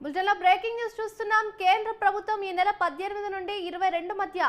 బులెటిన్లో breaking news చూస్తున్నాం. కేంద్ర ప్రభుత్వం ఈ నెల పద్దెనిమిది నుండి ఇరవై రెండు మధ్య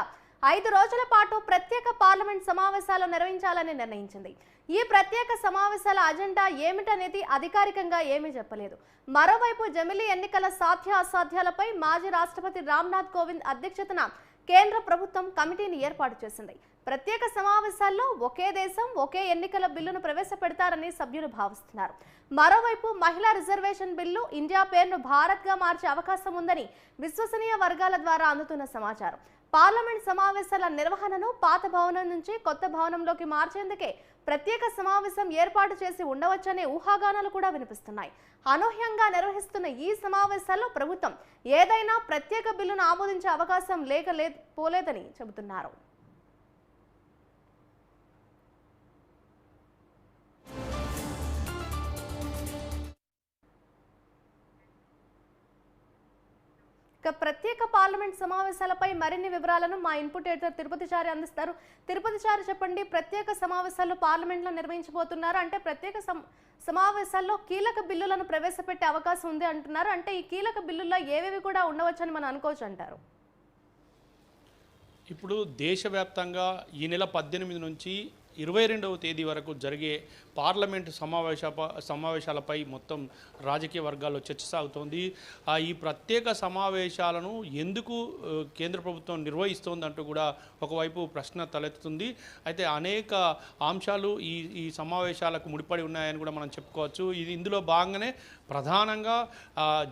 ఐదు రోజుల పాటు ప్రత్యేక పార్లమెంట్ సమావేశాలు నిర్వహించాలని నిర్ణయించింది. ఈ ప్రత్యేక సమావేశాల అజెండా ఏమిటనేది అధికారికంగా ఏమీ చెప్పలేదు. మరోవైపు జమిలీ ఎన్నికల సాధ్య అసాధ్యాలపై మాజీ రాష్ట్రపతి రామ్నాథ్ కోవింద్ అధ్యక్షతన కేంద్ర ప్రభుత్వం కమిటీని ఏర్పాటు చేసింది. ప్రత్యేక సమావేశాల్లో ఒకే దేశం ఒకే ఎన్నికల బిల్లును ప్రవేశపెడతారని సభ్యులు భావిస్తున్నారు. మరోవైపు మహిళా రిజర్వేషన్ బిల్లు ఇండియా పేరును భారత్గా మార్చే అవకాశం ఉందని విశ్వసనీయ వర్గాల ద్వారా అందుతున్న సమాచారం. పార్లమెంట్ సమావేశాల నిర్వహణను పాత భవనం నుంచి కొత్త భవనంలోకి మార్చేందుకే ప్రత్యేక సమావేశం ఏర్పాటు చేసి ఉండవచ్చనే ఊహాగానాలు కూడా వినిపిస్తున్నాయి. అనూహ్యంగా నిర్వహిస్తున్న ఈ సమావేశాల్లో ప్రభుత్వం ఏదైనా ప్రత్యేక బిల్లును ఆమోదించే అవకాశం లేక లే పోలేదని చెబుతున్నారు. ఇక ప్రత్యేక పార్లమెంట్ సమావేశాలపై మరిన్ని వివరాలను మా ఇన్పుట్ ఎడిటర్ తిరుపతి చారి అందిస్తారు. తిరుపతి చారి చెప్పండి ప్రత్యేక సమావేశాలు పార్లమెంట్లో నిర్వహించబోతున్నారు. అంటే ప్రత్యేక సమావేశాల్లో కీలక బిల్లులను ప్రవేశపెట్టే అవకాశం ఉంది అంటున్నారు. అంటే ఈ కీలక బిల్లుల్లో ఏవేవి కూడా ఉండవచ్చని మనం అనుకోవచ్చు అంటారు. ఇప్పుడు దేశవ్యాప్తంగా ఈ నెల పద్దెనిమిది నుంచి ఇరవై రెండవ తేదీ వరకు జరిగే పార్లమెంటు సమావేశ సమావేశాలపై మొత్తం రాజకీయ వర్గాల్లో చర్చ సాగుతోంది. ఈ ప్రత్యేక సమావేశాలను ఎందుకు కేంద్ర ప్రభుత్వం నిర్వహిస్తోందంటూ కూడా ఒకవైపు ప్రశ్న తలెత్తుతుంది. అయితే అనేక అంశాలు ఈ ఈ సమావేశాలకు ముడిపడి ఉన్నాయని కూడా మనం చెప్పుకోవచ్చు. ఇది ఇందులో భాగంగానే ప్రధానంగా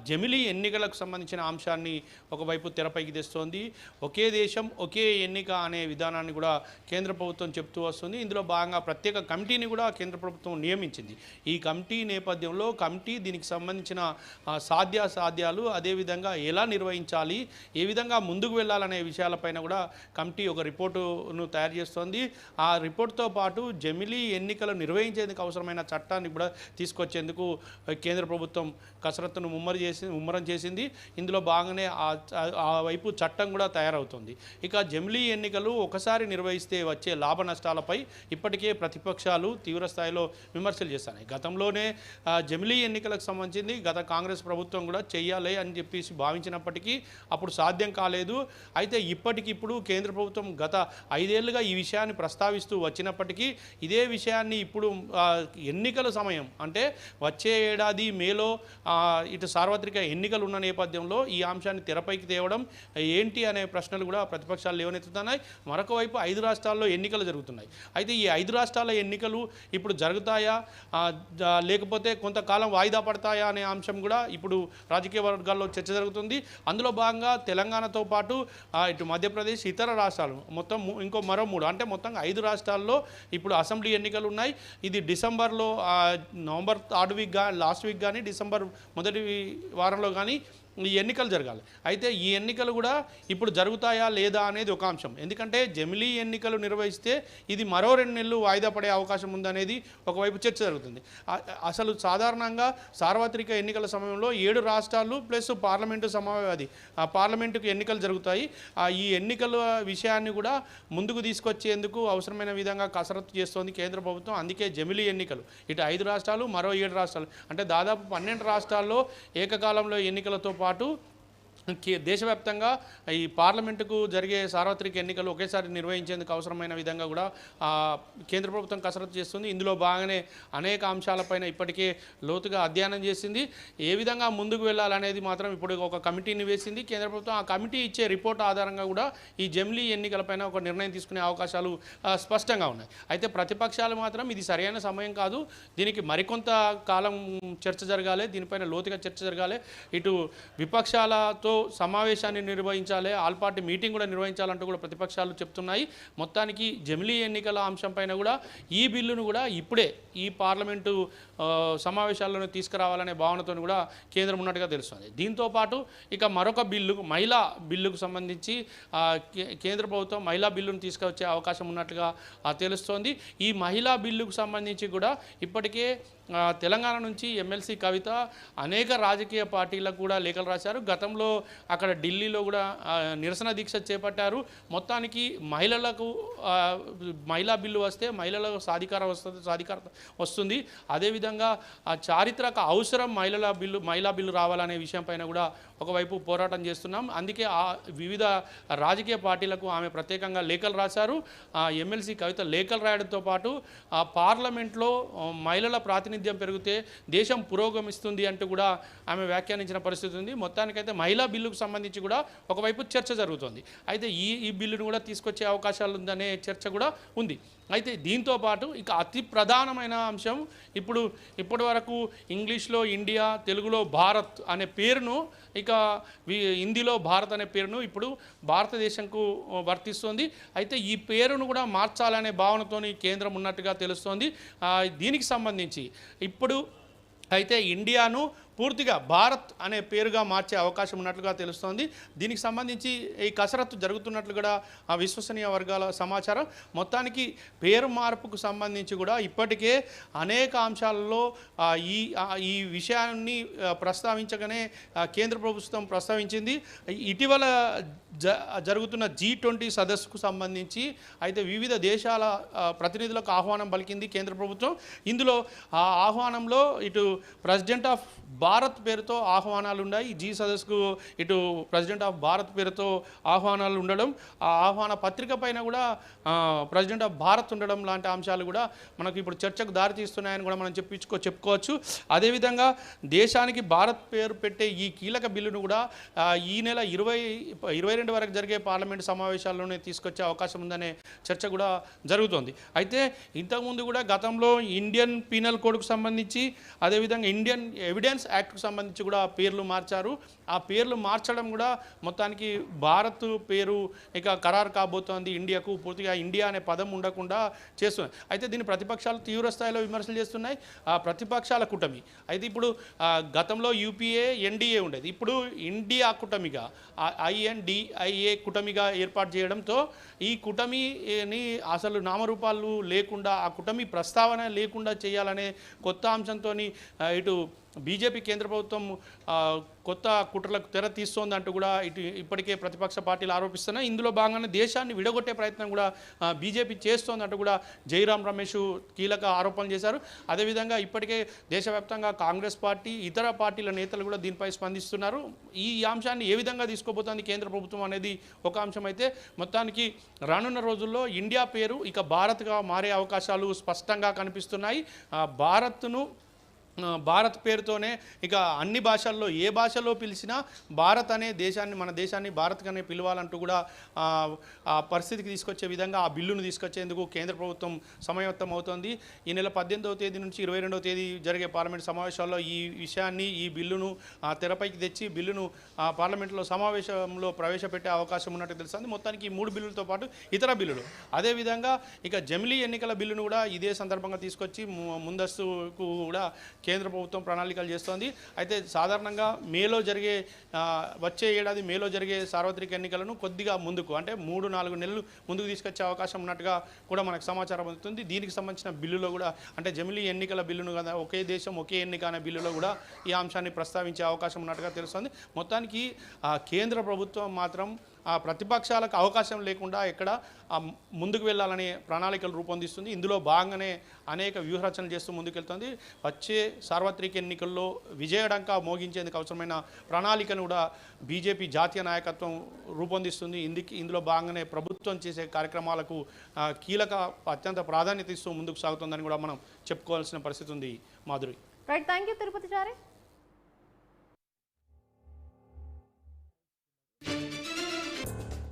జమిలీ ఎన్నికలకు సంబంధించిన అంశాన్ని ఒకవైపు తెరపైకి తెస్తోంది. ఒకే దేశం ఒకే ఎన్నిక అనే విధానాన్ని కూడా కేంద్ర ప్రభుత్వం చెప్తూ వస్తుంది. ఇందులో భాగంగా ప్రత్యేక కమిటీని కూడా కేంద్ర ప్రభుత్వం నియమించింది. ఈ కమిటీ నేపథ్యంలో కమిటీ దీనికి సంబంధించిన సాధ్యాసాధ్యాలు అదేవిధంగా ఎలా నిర్వహించాలి ఏ విధంగా ముందుకు వెళ్ళాలనే విషయాలపైన కూడా కమిటీ ఒక రిపోర్టును తయారు చేస్తోంది. ఆ రిపోర్ట్తో పాటు జమిలీ ఎన్నికలు నిర్వహించేందుకు అవసరమైన చట్టాన్ని కూడా తీసుకొచ్చేందుకు కేంద్ర ప్రభుత్వం కసరత్తును ముమ్మరం చేసి ముమ్మరం చేసింది. ఇందులో భాగంగానే ఆ ఆ వైపు చట్టం కూడా తయారవుతుంది. ఇక జమిలీ ఎన్నికలు ఒకసారి నిర్వహిస్తే వచ్చే లాభ నష్టాలపై ఇప్పటికే ప్రతిపక్షాలు తీవ్రస్థాయిలో విమర్శలు చేస్తున్నాయి. గతంలోనే జమిలీ ఎన్నికలకు సంబంధించింది గత కాంగ్రెస్ ప్రభుత్వం కూడా చేయాలి అని చెప్పేసి భావించినప్పటికీ అప్పుడు సాధ్యం కాలేదు. అయితే ఇప్పటికిప్పుడు కేంద్ర ప్రభుత్వం గత ఐదేళ్ళుగా ఈ విషయాన్ని ప్రస్తావిస్తూ వచ్చినప్పటికీ ఇదే విషయాన్ని ఇప్పుడు ఎన్నికల సమయం అంటే వచ్చే ఏడాది మేలో ఇటు సార్వత్రిక ఎన్నికలు ఉన్న నేపథ్యంలో ఈ అంశాన్ని తెరపైకి తేవడం ఏంటి అనే ప్రశ్నలు కూడా ప్రతిపక్షాలు లేవనెత్తుతున్నాయి. మరొక వైపు ఐదు రాష్ట్రాల్లో ఎన్నికలు జరుగుతున్నాయి. అయితే ఈ ఐదు రాష్ట్రాల ఎన్నికలు ఇప్పుడు జరుగుతాయా? లేకపోతే కొంతకాలం వాయిదా పడతాయా అనే అంశం కూడా ఇప్పుడు రాజకీయ వర్గాల్లో చర్చ జరుగుతుంది. అందులో భాగంగా తెలంగాణతో పాటు ఇటు మధ్యప్రదేశ్ ఇతర రాష్ట్రాలు మొత్తం ఇంకో మరో మూడు అంటే మొత్తంగా ఐదు రాష్ట్రాల్లో ఇప్పుడు అసెంబ్లీ ఎన్నికలు ఉన్నాయి. ఇది డిసెంబర్లో నవంబర్ థర్డ్ వీక్ కానీ లాస్ట్ వీక్ కానీ డిసెంబర్ మొదటి వారంలో కానీ ఈ ఎన్నికలు జరగాలి. అయితే ఈ ఎన్నికలు కూడా ఇప్పుడు జరుగుతాయా లేదా అనేది ఒక అంశం. ఎందుకంటే జమిలీ ఎన్నికలు నిర్వహిస్తే ఇది మరో రెండు నెలలు వాయిదా పడే అవకాశం ఉందనేది ఒకవైపు చర్చ జరుగుతుంది. అసలు సాధారణంగా సార్వత్రిక ఎన్నికల సమయంలో ఏడు రాష్ట్రాలు ప్లస్ పార్లమెంటు సమావేశం అది ఆ పార్లమెంటుకు ఎన్నికలు జరుగుతాయి. ఆ ఈ ఎన్నికల విషయాన్ని కూడా ముందుకు తీసుకొచ్చేందుకు అవసరమైన విధంగా కసరత్తు చేస్తోంది కేంద్ర ప్రభుత్వం. అందుకే జమిలీ ఎన్నికలు ఇటు ఐదు రాష్ట్రాలు మరో ఏడు రాష్ట్రాలు. అంటే దాదాపు పన్నెండు రాష్ట్రాల్లో ఏకకాలంలో ఎన్నికలతో పాటు పాటు దేశవ్యాప్తంగా ఈ పార్లమెంటుకు జరిగే సార్వత్రిక ఎన్నికలు ఒకేసారి నిర్వహించేందుకు అవసరమైన విధంగా కూడా కేంద్ర ప్రభుత్వం కసరత్తు చేస్తుంది. ఇందులో బాగానే అనేక అంశాలపైన ఇప్పటికే లోతుగా అధ్యయనం చేసింది. ఏ విధంగా ముందుకు వెళ్ళాలనేది మాత్రం ఇప్పుడు ఒక కమిటీని వేసింది. కేంద్ర ప్రభుత్వం ఆ కమిటీ ఇచ్చే రిపోర్ట్ ఆధారంగా కూడా ఈ జమిలీ ఎన్నికలపైన ఒక నిర్ణయం తీసుకునే అవకాశాలు స్పష్టంగా ఉన్నాయి. అయితే ప్రతిపక్షాలు మాత్రం ఇది సరైన సమయం కాదు. దీనికి మరికొంత కాలం చర్చ జరగాలి. దీనిపైన లోతుగా చర్చ జరగాలి. ఇటు విపక్షాలతో సమావేశాన్ని నిర్వహించాలి ఆల్ పార్టీ మీటింగ్ కూడా నిర్వహించాలంటూ కూడా ప్రతిపక్షాలు చెప్తున్నాయి. మొత్తానికి జమిలీ ఎన్నికల అంశంపైన కూడా ఈ బిల్లును కూడా ఇప్పుడే ఈ పార్లమెంటు సమావేశాల్లోనే తీసుకురావాలనే భావనతో కూడా కేంద్రం ఉన్నట్టుగా తెలుస్తుంది. దీంతో పాటు ఇక మరొక బిల్లు మహిళా బిల్లుకు సంబంధించి కేంద్ర ప్రభుత్వం మహిళా బిల్లును తీసుకొచ్చే అవకాశం ఉన్నట్టుగా తెలుస్తోంది. ఈ మహిళా బిల్లుకు సంబంధించి కూడా ఇప్పటికే తెలంగాణ నుంచి ఎమ్మెల్సీ కవిత అనేక రాజకీయ పార్టీలకు కూడా లేఖలు రాశారు. గతంలో అక్కడ ఢిల్లీలో కూడా నిరసన దీక్ష చేపట్టారు. మొత్తానికి మహిళలకు మహిళా బిల్లు వస్తే మహిళలకు సాధికారం వస్తుంది సాధికారత వస్తుంది. అదేవిధంగా ఆ చారిత్రక అవసరం మహిళల బిల్లు మహిళా బిల్లు రావాలనే విషయం పైన కూడా ఒకవైపు పోరాటం చేస్తున్నాం. అందుకే ఆ వివిధ రాజకీయ పార్టీలకు ఆమె ప్రత్యేకంగా లేఖలు రాశారు. ఎమ్మెల్సీ కవిత లేఖలు రాయడంతో పాటు ఆ పార్లమెంట్లో మహిళల ప్రాతినిధ్యం పెరిగితే దేశం పురోగమిస్తుంది అంటూ కూడా ఆమె వ్యాఖ్యానించిన పరిస్థితి ఉంది. మొత్తానికైతే మహిళా బిల్లుకు సంబంధించి కూడా ఒకవైపు చర్చ జరుగుతుంది. అయితే ఈ ఈ బిల్లును కూడా తీసుకొచ్చే అవకాశాలు ఉందనే చర్చ కూడా ఉంది. అయితే దీంతో పాటు ఇక అతి ప్రధానమైన అంశం ఇప్పుడు ఇప్పటి వరకు ఇంగ్లీష్లో ఇండియా తెలుగులో భారత్ అనే పేరును ఇక హిందీలో భారత్ అనే పేరును ఇప్పుడు భారతదేశంకు వర్తిస్తుంది. అయితే ఈ పేరును కూడా మార్చాలనే భావనతోని కేంద్రం ఉన్నట్టుగా తెలుస్తోంది. దీనికి సంబంధించి ఇప్పుడు అయితే ఇండియాను పూర్తిగా భారత్ అనే పేరుగా మార్చే అవకాశం ఉన్నట్లుగా తెలుస్తోంది. దీనికి సంబంధించి ఈ కసరత్తు జరుగుతున్నట్లు కూడా ఆ విశ్వసనీయ వర్గాల సమాచారం. మొత్తానికి పేరు మార్పుకు సంబంధించి కూడా ఇప్పటికే అనేక అంశాలలో ఈ ఈ విషయాన్ని ప్రస్తావించగానే కేంద్ర ప్రభుత్వం ప్రస్తావించింది. ఇటీవల జ జరుగుతున్న జీ ట్వంటీ సదస్సుకు సంబంధించి అయితే వివిధ దేశాల ప్రతినిధులకు ఆహ్వానం పలికింది కేంద్ర ప్రభుత్వం. ఇందులో ఆ ఆహ్వానంలో ఇటు ప్రెసిడెంట్ ఆఫ్ భారత్ పేరుతో ఆహ్వానాలు ఉన్నాయి. జీ సదస్సుకు ఇటు ప్రెసిడెంట్ ఆఫ్ భారత్ పేరుతో ఆహ్వానాలు ఉండడం ఆ ఆహ్వాన పత్రిక పైన కూడా ప్రెసిడెంట్ ఆఫ్ భారత్ ఉండడం లాంటి అంశాలు కూడా మనకు ఇప్పుడు చర్చకు దారితీస్తున్నాయని కూడా మనం చెప్పించుకో చెప్పుకోవచ్చు. అదేవిధంగా దేశానికి భారత్ పేరు పెట్టే ఈ కీలక బిల్లును కూడా ఈ నెల ఇరవై ఇరవై రెండు వరకు జరిగే పార్లమెంట్ సమావేశాల్లోనే తీసుకొచ్చే అవకాశం ఉందనే చర్చ కూడా జరుగుతోంది. అయితే ఇంతకుముందు కూడా గతంలో ఇండియన్ పీనల్ కోడ్కు సంబంధించి అదేవిధంగా ఇండియన్ ఎవిడెన్స్ యాక్ట్కు సంబంధించి కూడా పేర్లు మార్చారు. ఆ పేర్లు మార్చడం కూడా మొత్తానికి భారత్ పేరు ఇక ఖరారు కాబోతోంది ఇండియాకు. పూర్తిగా ఇండియా అనే పదం ఉండకుండా చేస్తుంది. అయితే దీన్ని ప్రతిపక్షాలు తీవ్ర స్థాయిలో విమర్శలు చేస్తున్నాయి. ఆ ప్రతిపక్షాల కూటమి. అయితే ఇప్పుడు గతంలో యూపీఏ ఎన్డీఏ ఉండేది. ఇప్పుడు ఇండియా కూటమిగా ఐఎన్డిఐఏ కూటమిగా ఏర్పాటు చేయడంతో ఈ కూటమిని అసలు నామరూపాలు లేకుండా ఆ కూటమి ప్రస్తావన లేకుండా చేయాలనే కొత్త అంశంతో ఇటు బీజేపీ కేంద్ర ప్రభుత్వం కొత్త కుట్రలకు తెర తీస్తోందంటూ కూడా ఇటు ఇప్పటికే ప్రతిపక్ష పార్టీలు ఆరోపిస్తున్నాయి. ఇందులో భాగంగానే దేశాన్ని విడగొట్టే ప్రయత్నం కూడా బీజేపీ చేస్తోందంటూ కూడా జైరాం రమేష్ కీలక ఆరోపణలు చేశారు. అదేవిధంగా ఇప్పటికే దేశవ్యాప్తంగా కాంగ్రెస్ పార్టీ ఇతర పార్టీల నేతలు కూడా దీనిపై స్పందిస్తున్నారు. ఈ అంశాన్ని ఏ విధంగా తీసుకోబోతోంది కేంద్ర ప్రభుత్వం అనేది ఒక అంశం అయితే మొత్తానికి రానున్న రోజుల్లో ఇండియా పేరు ఇక భారత్గా మారే అవకాశాలు స్పష్టంగా కనిపిస్తున్నాయి. భారత్ను భారత్ పేరుతోనే ఇక అన్ని భాషల్లో ఏ భాషలో పిలిచినా భారత్ అనే దేశాన్ని మన దేశాన్ని భారత్ భారత్గానే పిలవాలంటూ కూడా ఆ, పరిస్థితికి తీసుకొచ్చే విధంగా ఆ బిల్లును తీసుకొచ్చేందుకు కేంద్ర ప్రభుత్వం సమయత్తం అవుతోంది. ఈ నెల పద్దెనిమిదవ తేదీ నుంచి ఇరవై రెండవ తేదీ జరిగే పార్లమెంట్ సమావేశాల్లో ఈ విషయాన్ని ఈ బిల్లును తెరపైకి తెచ్చి బిల్లును పార్లమెంట్లో సమావేశంలో ప్రవేశపెట్టే అవకాశం ఉన్నట్టు తెలుస్తుంది. మొత్తానికి ఈ మూడు బిల్లులతో పాటు ఇతర బిల్లులు. అదేవిధంగా ఇక జమిలీ ఎన్నికల బిల్లును కూడా ఇదే సందర్భంగా తీసుకొచ్చి ము- ముందస్తుకు కూడా కేంద్ర ప్రభుత్వం ప్రణాళికలు చేస్తోంది. అయితే సాధారణంగా మేలో జరిగే వచ్చే ఏడాది మేలో జరిగే సార్వత్రిక ఎన్నికలను కొద్దిగా ముందుకు అంటే మూడు నాలుగు నెలలు ముందుకు తీసుకొచ్చే అవకాశం ఉన్నట్టుగా కూడా మనకు సమాచారం అందుతుంది. దీనికి సంబంధించిన బిల్లులో కూడా అంటే జమిలీ ఎన్నికల బిల్లును కదా ఒకే దేశం ఒకే ఎన్నిక అనే బిల్లులో కూడా ఈ అంశాన్ని ప్రస్తావించే అవకాశం ఉన్నట్టుగా తెలుస్తుంది. మొత్తానికి కేంద్ర ప్రభుత్వం మాత్రం ప్రతిపక్షాలకు అవకాశం లేకుండా ఇక్కడ ముందుకు వెళ్ళాలనే ప్రణాళికలు రూపొందిస్తుంది. ఇందులో భాగంగానే అనేక వ్యూహరచనలు చేస్తూ ముందుకెళ్తుంది. వచ్చే సార్వత్రిక ఎన్నికల్లో విజయడంక మోగించేందుకు అవసరమైన ప్రణాళికను కూడా బీజేపీ జాతీయ నాయకత్వం రూపొందిస్తుంది. ఇందుకు ఇందులో భాగంగానే ప్రభుత్వం చేసే కార్యక్రమాలకు కీలక అత్యంత ప్రాధాన్యత ఇస్తూ ముందుకు సాగుతుందని కూడా మనం చెప్పుకోవాల్సిన పరిస్థితి ఉంది. Madhuri. Right thank you Tirupati Chari